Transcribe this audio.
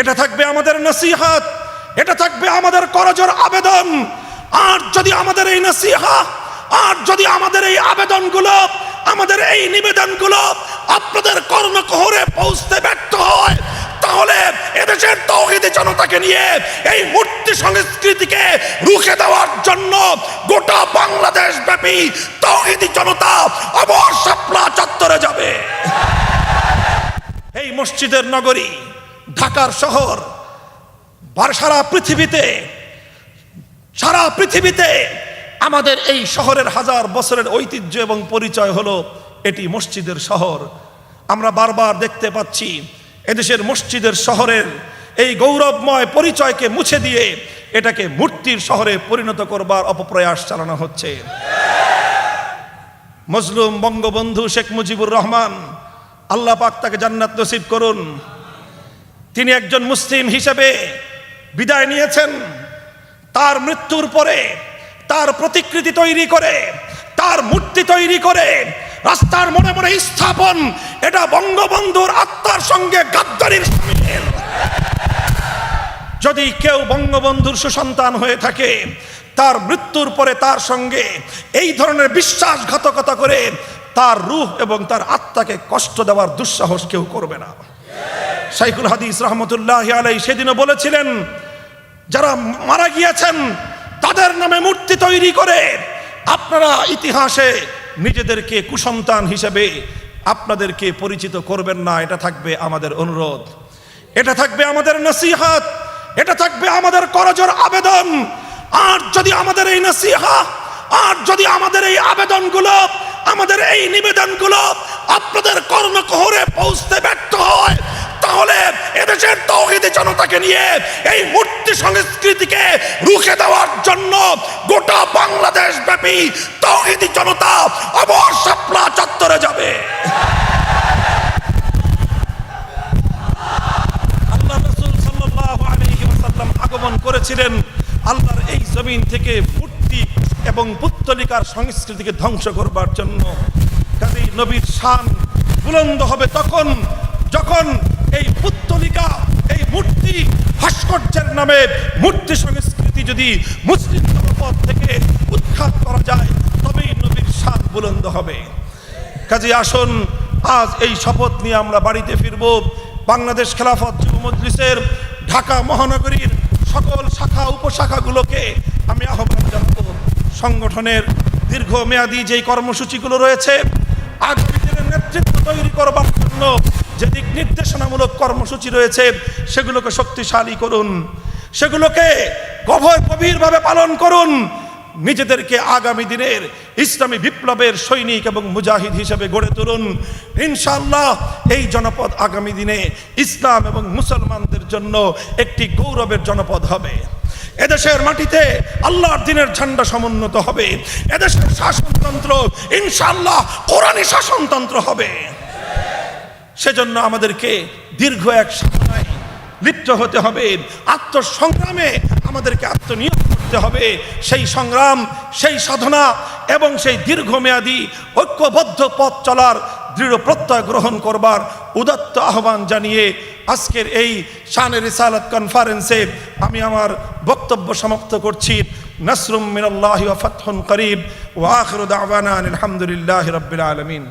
এটা থাকবে আমাদের নসিহাত, এটা থাকবে আমাদের করজোর আবেদন। আর যদি আমাদের এই নসিহা, আর যদি আমাদের এই আবেদনগুলো, আমাদের এই নিবেদনগুলো আপনাদের কর্ণকহরে পৌঁছতে ব্যর্থ হয়, তাহলে এদেশের তৌহিদি জনতাকে নিয়ে এই মূর্তি সংস্কৃতিকে রুখে দেওয়ার জন্য গোটা বাংলাদেশ ব্যাপী তৌহিদি জনতা শাপলা চত্বরে যাবে। এই মসজিদের নগরী ঢাকার শহর সারা পৃথিবীতে সারা পৃথিবীতে আমাদের এই শহরের হাজার বছরের ঐতিহ্য এবং পরিচয় হলো এটি মসজিদের শহর। আমরা বারবার দেখতে পাচ্ছি এদেশের মসজিদের শহরের এই গৌরবময় পরিচয়কে মুছে দিয়ে এটাকে মূর্তির শহরে পরিণত করবার অপপ্রয়াস চালানো হচ্ছে। মজলুম বঙ্গবন্ধু শেখ মুজিবুর রহমান, আল্লাহ পাক তাকে জান্নাত নসিব করুন। তিনি একজন মুসলিম হিসেবে বিদায় নিয়েছেন। তার মৃত্যুর পরে তার প্রতিকৃতি তৈরি করে, তার মূর্তি তৈরি করে, রাস্তার মনে মনে স্থাপন, এটা বঙ্গবন্ধুর আত্মার সঙ্গে গাদ্দারির যদি কেউ বঙ্গবন্ধুর সুসন্তান হয়ে থাকে, তার মৃত্যুর পরে তার সঙ্গে এই ধরনের বিশ্বাসঘাতকতা করে তার রূহ এবং তার আত্মাকে কষ্ট দেওয়ার দুঃসাহস কেউ করবে না। শাইখুল হাদিস রহমতুল্লাহ আলাই সেদিনও বলেছিলেন, যারা মারা গিয়েছেন, তাদের নামে মূর্তি তৈরি করে আপনারা ইতিহাসে নিজেদেরকে কুসন্তান হিসেবে আপনাদেরকে পরিচিত করবেন না, এটা থাকবে আমাদের অনুরোধ। এটা থাকবে আমাদের নসিহাত, এটা থাকবে আমাদের করজোর আবেদন। আর যদি আমাদের এই নসিহা, আর যদি আমাদের এই আবেদনগুলো, আমাদের এই নিবেদনগুলো আপনাদের কর্ণকহরে পৌঁছতে ব্যর্থ জনতাকে নিয়ে এই মূর্তি সংস্কৃতিকে রুখে দেওয়ার জন্য গোটা বাংলাদেশ ব্যাপী তৌহিদি জনতা আবার শাপলা চত্বরে যাবে। আল্লাহ রসুল সাল্লাল্লাহু আলাইহি ওয়াসাল্লাম আগমন করেছিলেন। আল্লাহর এই জমিন থেকে মূর্তি এবং পুত্তলিকার সংস্কৃতিকে ধ্বংস করবার জন্য। কাজী নবীর শান বুলন্দ হবে তখন যখন এই পুত্তলিকা এই মূর্তি ভাস্কর্যের নামে মূর্তি সংস্কৃতি যদি মুসলিম জনপদ থেকে উৎখাত করা যায়, তবেই নবীর শান বুলন্দ হবে। কাজে আসুন, আজ এই শপথ নিয়ে আমরা বাড়িতে ফিরব। বাংলাদেশ খেলাফত যুব মজলিসের ঢাকা মহানগরীর সকল শাখা, উপশাখাগুলোকে আমি আহ্বান জানাব। সংগঠনের দীর্ঘমেয়াদী যেই কর্মসূচিগুলো রয়েছে আগামী দিনের নেতৃত্ব তৈরি করবার জন্য যে দিক নির্দেশনামূলক কর্মসূচি রয়েছে, সেগুলোকে শক্তিশালী করুন। সেগুলোকে গভীর গভীরভাবে পালন করুন। নিজেদেরকে আগামী দিনের ইসলামী বিপ্লবের সৈনিক এবং মুজাহিদ হিসেবে গড়ে তুলুন। ইনশাল্লাহ এই জনপদ আগামী দিনে ইসলাম এবং মুসলমানদের জন্য একটি গৌরবের জনপদ হবে। এদেশের মাটিতে আল্লাহর দিনের ঝান্ডা সমুন্নত হবে। এদেশের শাসনতন্ত্র ইনশাল্লাহ কোরআনী শাসনতন্ত্র হবে। সেজন্য আমাদেরকে দীর্ঘ এক সাধনায় লিপ্ত হতে হবে। আত্মসংগ্রামে আমাদেরকে আত্মনিয়োগ করতে হবে। সেই সংগ্রাম, সেই সাধনা এবং সেই দীর্ঘমেয়াদী ঐক্যবদ্ধ পথ চলার দৃঢ় প্রত্যয় গ্রহণ করবার উদাত্ত আহ্বান জানিয়ে আজকের এই শানের রিসালাত কনফারেন্সে আমি আমার বক্তব্য সমাপ্ত করছি। নসরুম মিনাল্লাহি ফাতহুন করিব। ওয়া আখিরু দাওয়ানা আলহামদুলিল্লাহি রাব্বিল আলামিন।